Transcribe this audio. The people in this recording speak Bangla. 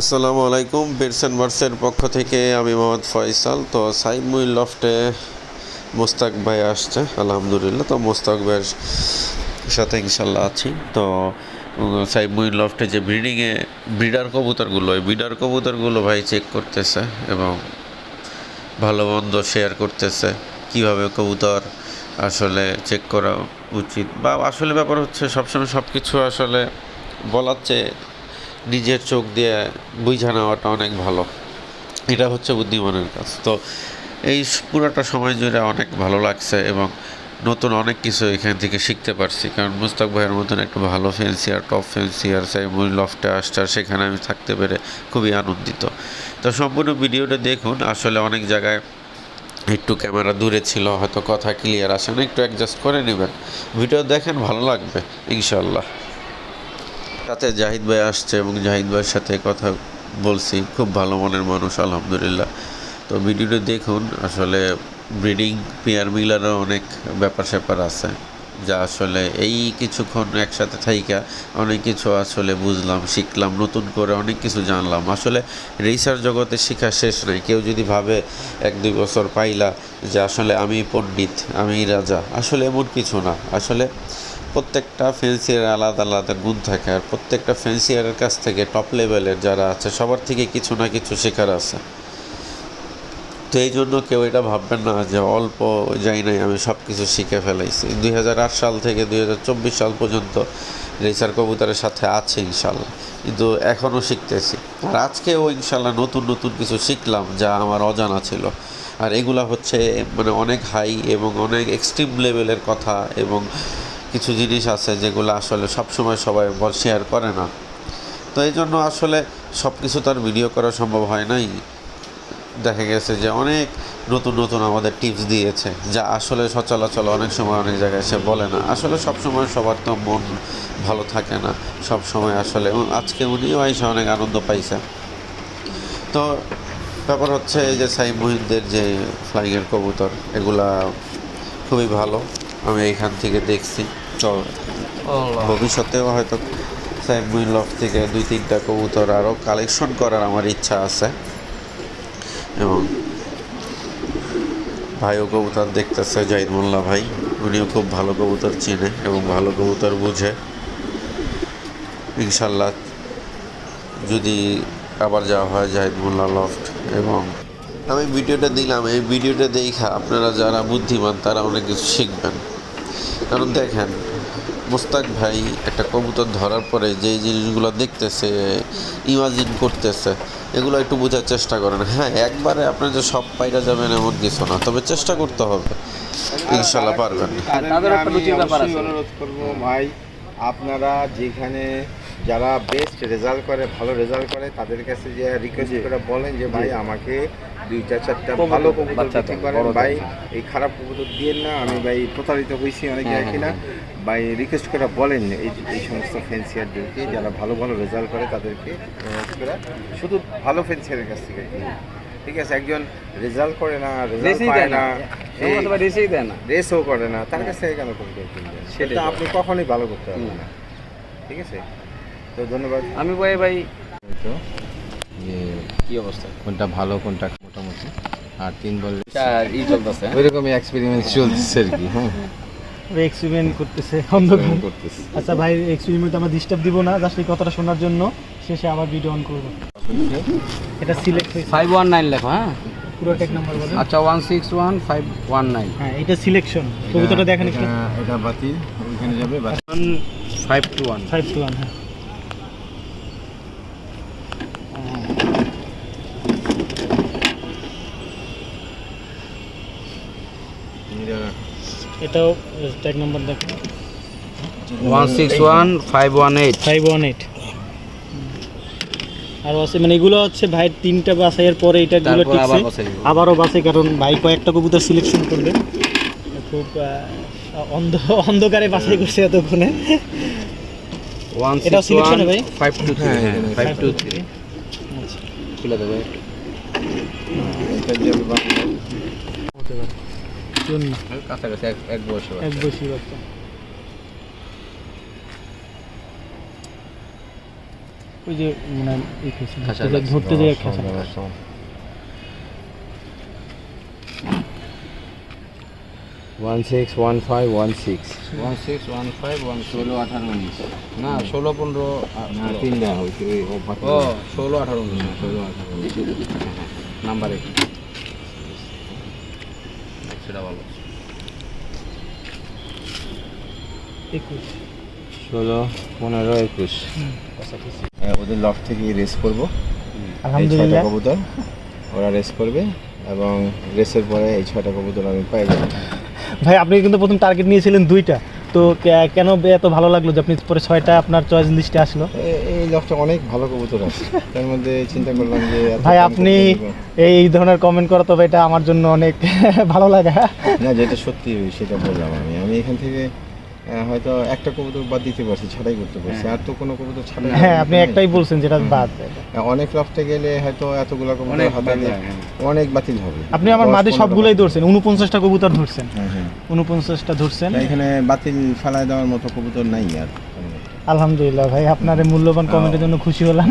আসসালামু আলাইকুম বিটস অ্যান্ড বার্ডসের পক্ষ থেকে আমি মোহাম্মদ ফয়সাল। তো সাইড মুইল লফটে মোস্তাক ভাই আসছে, আলহামদুলিল্লাহ। তো মোস্তাক ভাইয়ের সাথে ইনশাল্লাহ আছি। তো মুইল লফটে যে ব্রিডিংয়ে ব্রিডার কবুতরগুলো ওই ব্রিডার কবুতরগুলো ভাই চেক করতেছে এবং ভালো মন্দ শেয়ার করতেছে, কীভাবে কবুতর আসলে চেক করা উচিত। বা আসলে ব্যাপার হচ্ছে সবসময় সব কিছু আসলে বলার চেয়ে নিজের চোখ দিয়ে বুঝা নেওয়াটা অনেক ভালো। এটা হচ্ছে বুদ্ধিমানের কাজ। তো এই পুরোটা সময় জুড়ে অনেক ভালো লাগছে এবং নতুন অনেক কিছু এখান থেকে শিখতে পারছি। কারণ মুস্তাক ভাইয়ের মতন একটা ভালো ফেন্সিয়ার টপ ফেন্সিয়ার সাইমুল লফটে আসটার সেখানে আমি থাকতে পেরে খুবই আনন্দিত। তো সম্পূর্ণ ভিডিওটা দেখুন, আসলে অনেক জায়গায় একটু ক্যামেরা দূরে ছিল, হয়তো কথা ক্লিয়ার আসে একটু অ্যাডজাস্ট করে নেবেন। ভিডিও দেখেন, ভালো লাগবে ইনশাল্লাহ সাথে জাহিদ ভাই আসছে এবং জাহিদ ভাইয়ের সাথে কথা বলছি। খুব ভালো মনের মানুষ, আলহামদুলিল্লাহ। তো ভিডিওটা দেখুন, আসলে ব্রিডিং, পেয়ার মিলারও অনেক ব্যাপার স্যাপার আছে। যা আসলে এই কিছুক্ষণ একসাথে থাইকা অনেক কিছু আসলে বুঝলাম, শিখলাম, নতুন করে অনেক কিছু জানলাম। আসলে রিসার্চ জগতে শেখা শেষ নেই। কেউ যদি ভাবে এক দুই বছর পাইলা যে আসলে আমি পণ্ডিত আমি রাজা, আসলে এমন কিছু না। আসলে প্রত্যেকটা ফেন্সিয়ার আলাদা আলাদা গুণ থাকে আর প্রত্যেকটা ফেন্সিয়ারের কাছ থেকে টপ লেভেলের যারা আছে, সবার থেকে কিছু না কিছু শেখার আছে। তো এই জন্য কেউ এটা ভাববেন না যে অল্প যাই নাই আমি সব কিছু শিখে ফেলাইছি। দুই হাজার আট সাল থেকে দুই হাজার চব্বিশ সাল পর্যন্ত রেসার কবুতরের সাথে আছে ইনশাল্লাহ কিন্তু এখনও শিখতেছি। আর আজকেও ইনশাল্লাহ নতুন নতুন কিছু শিখলাম যা আমার অজানা ছিল। আর এগুলা হচ্ছে মানে অনেক হাই এবং অনেক এক্সট্রিম লেভেলের কথা এবং কিছু জিনিস আছে যেগুলো আসলে সবসময় সবাই শেয়ার করে না। তো এই জন্য আসলে সব কিছু তার ভিডিও করা সম্ভব হয় নাই। দেখা গেছে যে অনেক নতুন নতুন আমাদের টিপস দিয়েছে, যা আসলে সচলাচল অনেক সময় অনেক জায়গায় সে বলে না। আসলে সব সময় সবার তো মন ভালো থাকে না। সব সময় আসলে আজকে উনিও এসে অনেক আনন্দ পাইছে। তো ব্যাপার হচ্ছে এই যে সাই মহিনদের যে ফ্লাইংয়ের কবুতর, এগুলা খুবই ভালো। আমি এইখান থেকে দেখছি। চল। ভবিষ্যতেও হয়তো সাইম লফ থেকে দুই তিনটা কবুতর আরও কালেকশন করার আমার ইচ্ছা আছে। এবং ভাইও কবুতর দেখতেছে জাহিদ মোল্লা ভাই। উনিও খুব ভালো কবুতর চেনে এবং ভালো কবুতর বুঝে। ইনশাল্লাহ যদি আবার যাওয়া হয় জাহিদ মোল্লা লফট এবং আমি ভিডিওটা দিলাম এই ভিডিওটা দেখা আপনারা যারা বুদ্ধিমান তারা অনেক কিছু শিখবেন। কারণ দেখেন মোস্তাক ভাই একটা কবুতর ধরার পরে যে জিনিসগুলো দেখতেছে ইমাজিন করতেছে এগুলো একটু বোঝার চেষ্টা করেন। হ্যাঁ একবারে আপনার যে সব পাইরা যাবেন এমন কিছু না তবে চেষ্টা করতে হবে। ইনশাল্লাহ পারবেন। অনুরোধ করব ভাই আপনারা যেখানে যারা বেস্ট রেজাল্ট করে ভালো রেজাল্ট করে তাদের কাছে যে রিকোয়েস্ট করে বলেন যে ভাই আমাকে দুইটা চারটা ভালো কবুতর বিক্রি করেন ভাই এই খারাপ কবুতর দিয়েন না আমি ভাই প্রতারিত হয়েছি অনেক হ্যাঁ, জায়গায় কিনা ভাই রিকোয়েস্ট করে বলেন এই এই সমস্ত ফেন্সিয়ারদেরকে যারা ভালো ভালো রেজাল্ট করে তাদেরকে শুধু ভালো ফেন্সিয়ারের কাছ থেকে ঠিক আছে একজন রেজাল্ট করে না রেজাল্ট পায় দেয় না। না রেসেই দেয় না। রেসও করে না তার কাছ থেকে কেন কবুতর কিনবেন সেটা আপনি কখনোই ভালো করতে পারবেন না। ঠিক আছে? তো ধন্যবাদ। আমি ভাই ভাই। তো যে কি অবস্থা? কোনটা ভালো কোনটা মোটামুটি? আর তিন বল ই চলতেছে। ওইরকমই এক্সপেরিমেন্ট চলছে আর কি হ্যাঁ। এক্সপেরিমেন্ট করতেছে অন্ধকার। করতেছি। আচ্ছা ভাই এক্সপেরিমেন্ট আমরা ডিস্টার্ব দিব না জাস্ট এই কথাটা শোনার জন্য। শেষে আবার ভিডিও অন করব। এটা সিলেক্ট হয়েছে। ফাইভ ওয়ান নাইন লেখো হ্যাঁ? পুরো টেক নাম্বার বলেন। আচ্ছা one six one five one nine হ্যাঁ এটা সিলেকশন কবিতাটা দেখেন একটু। এটা- এটা বাতিল ওইখানে যাবে বাতিল। One five two one five two one হ্যাঁ। এটাও ট্যাগ নাম্বার দেখেন। One six one five one eight five one eight আরও আছে মানে এগুলো হচ্ছে ভাই তিনটা বাছাইয়ের পরে এটা গুলো টিকছে। আবারও বাসে কারণ ভাই কয়েকটা কবুতর সিলেকশন করবে। খুব অন্ধ অন্ধকারে বাছাই করছে এতক্ষণে। ভাই? ফাইভ টু হ্যাঁ, হ্যাঁ ফাইভ টু থ্রি আচ্ছা। খুলে দেবে। জন্য কাছাকাছি এক এক বছর এক বাচ্চা। ওই যে মানে এই ধরতে যে- one six one five one six one six one five one ষোলো আঠারো উনিশ। না ষোলো পনেরো না তিন দেওয়া হয়েছে ওই ও ষোলো আঠারো উনিশ। ষোলো আঠারো উনিশ। নাম্বার। এক সেটা ভালো। একুশ। ষোলো পনেরো একুশ। ওদের লফ থেকে রেস করব। ছয়টা আলহামদুলিল্লাহ। কবুতর ওরা রেস করবে এবং রেসের পরে এই ছয়টা কবুতর আমি পাই যাব। ভাই আপনি কিন্তু প্রথম টার্গেট নিয়েছিলেন দুইটা। তো কে- কেন এত ভালো লাগল যে আপনি পরে ছয়টা আপনার চয়েস লিস্টে আসলো? এই লফটে অনেক ভালো কবুতর আছে। তার মধ্যে চিন্তা করলাম যে ভাই আপনি এই ধরনের কমেন্ট করা তবে এটা আমার জন্য অনেক ভালো লাগা। না যেটা সত্যি সেটা বললাম আমি। আমি এখান থেকে হয়তো একটা কবুতর বাদ দিতে পারছি ছাড়াই করতে পারছি। আর তো কোনো কবুতর ছাড়াই হ্যাঁ আপনি একটাই বলছেন যেটা বাদ। অনেক লফটে গেলে হয়তো এতগুলো কবুতর অনেক হাতে বাতিল নিয়ে হয়, হ্যাঁ। অনেক বাতিল হবে। আপনি আমার মাঝে সবগুলোই ধরছেন উনপঞ্চাশটা কবুতর ধরছেন। হ্যাঁ হ্যাঁ। উনপঞ্চাশটা ধরছেন। এখানে বাতিল ফেলাই দেওয়ার মতো কবুতর নাই আর। আলহামদুলিল্লাহ ভাই আপনার এই মূল্যবান কমেন্টের জন্য খুশি হলাম।